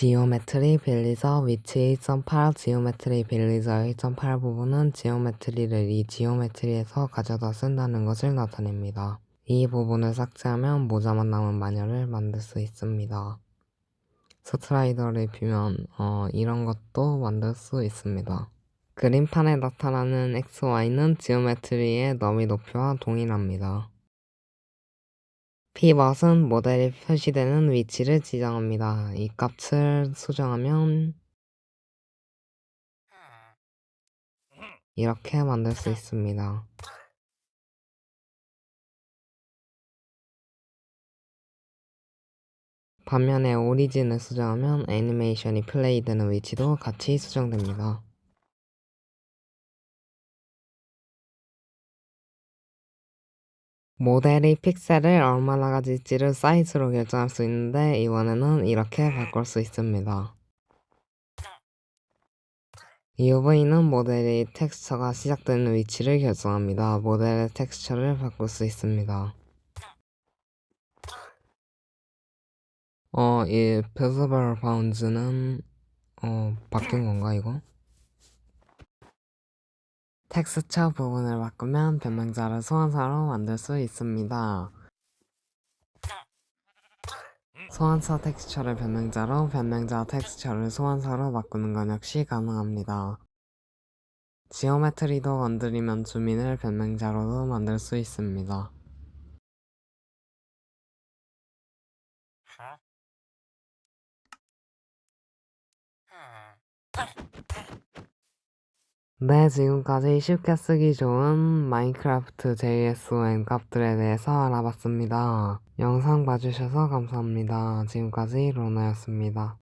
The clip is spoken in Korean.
지오메트리 빌리저 위치 1.8 지오메트리 빌리저 1.8 부분은 지오메트리를 이 지오메트리에서 가져다 쓴다는 것을 나타냅니다. 이 부분을 삭제하면 모자만 남은 마녀를 만들 수 있습니다. 스트라이더를 비면 어, 이런 것도 만들 수 있습니다. 그림판에 나타나는 XY는 지오메트리의 너비 높이와 동일합니다. 피벗은 모델이 표시되는 위치를 지정합니다. 이 값을 수정하면 이렇게 만들 수 있습니다. 반면에 오리진을 수정하면 애니메이션이 플레이되는 위치도 같이 수정됩니다. 모델이 픽셀을 얼마나 가질지를 사이즈로 결정할 수 있는데 이번에는 이렇게 바꿀 수 있습니다. UV는 모델의 텍스처가 시작되는 위치를 결정합니다. 모델의 텍스처를 바꿀 수 있습니다. 어, 이 visible bounds는 어, 바뀐 건가 이거? 텍스처 부분을 바꾸면 변명자를 소환사로 만들 수 있습니다. 소환사 텍스처를 변명자로, 변명자 텍스처를 소환사로 바꾸는 건 역시 가능합니다. 지오메트리도 건드리면 주민을 변명자로도 만들 수 있습니다. 네, 지금까지 쉽게 쓰기 좋은 마인크래프트 JSON 값들에 대해서 알아봤습니다. 영상 봐주셔서 감사합니다. 지금까지 로나였습니다.